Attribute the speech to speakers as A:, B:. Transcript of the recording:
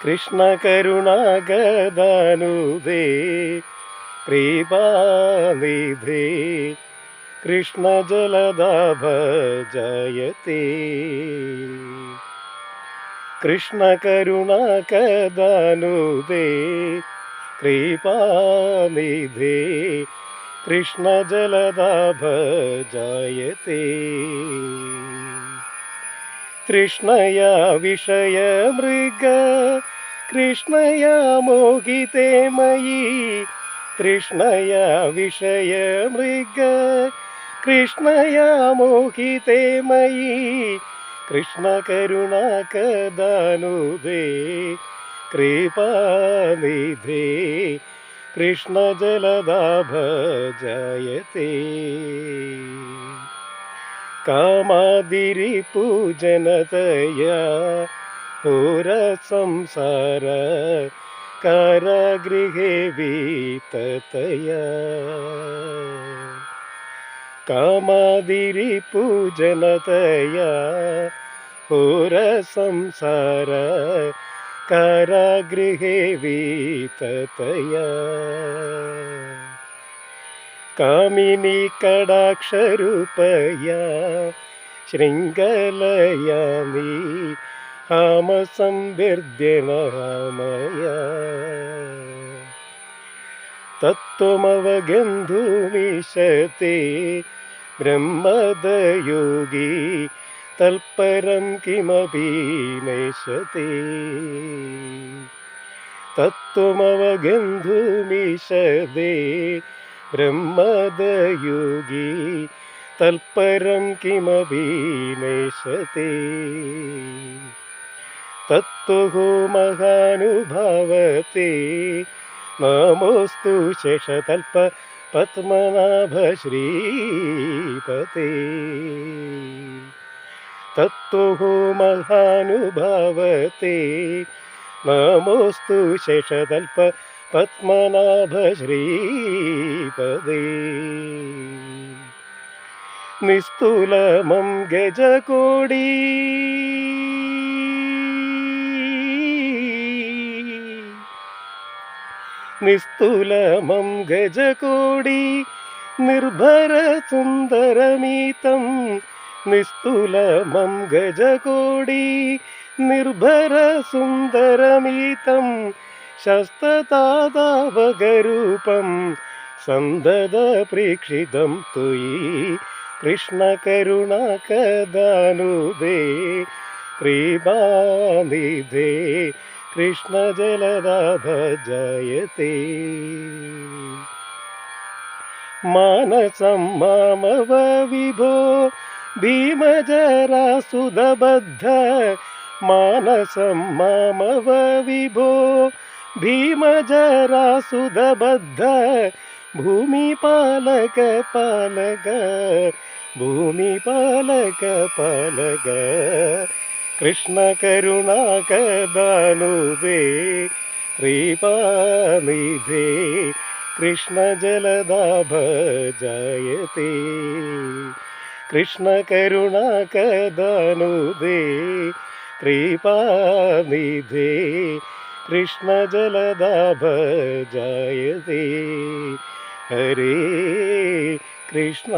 A: കൃഷ്ണ കരുണാഗദാനുദേ കൃപാനിധേ കൃഷ്ണ ജലദാഭ ജയത്തെ കൃഷ്ണ കരുണാകദാനുദേ കൃപാനിധേ കൃഷ്ണ ജലദാഭ ജയത്തെ തൃഷ്ണയാ വിഷയമൃഗ കൃഷ്ണയാ മോഹിതേ മയി. തൃഷ്ണയാ വിഷയമൃഗ കൃഷ്ണയാ മോഹിതേ മയി കാമാതിരി പൂജനതയ ഹോര സംസാര കാരാഗൃഹേ വീതതയാ. കാമാതിരി പൂജനതയാ ഹോര സംസാര കാരാഗൃഹേ വീതതയാ. കാമിനി കടാക്ഷരൂപയ ശൃംഗലയാ നീ ഹാമസംവൃദ്ധ്യന ഹാമയ തത്വമവഗന്ധുമിശത്തെ ബ്രഹ്മദയോഗി തൽപരം കിമപി നൈശത്തെ തത്വമവഗന്ധുമിശദേ ബ്രഹ്മദയോഗി തൽപരം കിമപി തത്തു മഹാനുഭാവത്തെ നമോസ്തു ശേഷതൽപ പത്മനാഭ തത്തു മഹാനുഭാവത്തെ നമോസ്തു ശേഷതൽപ പത്മനാഭ ശ്രീപദേ നിസ്തുലമം ഗജകോടി. നിസ്തുലമം ഗജകോടി. നിർഭര സുന്ദരമീതം. നിസ്തുലമം ഗജകോടി. നിർഭര സുന്ദരമീതം. ശസ്തതാതാവകരൂപം സന്തത പ്രീക്ഷിതം തുയി. കൃഷ്ണ കരുണാകദാനുദേ കൃപാനിധേ. കൃഷ്ണ ജലദാഭ ജയത്തെ മാനസം മാമവ വിഭോ ഭീമജരാസുതബദ്ധ മാനസം മാമവ വിഭോ ഭീമജരാസുതബദ്ധ ഭൂമിപാലക പാലക ഭൂമിപാലക പാലക. കൃഷ്ണ കരുണാകദാനുദേ കൃപാനിധേ കൃഷ്ണ ജലദാഭ ജയത്തെ കൃഷ്ണ കരുണാകദാനുദേ കൃപാനിധേ കൃഷ്ണ ജലദാഭ ജയതേ. ഹരേ കൃഷ്ണ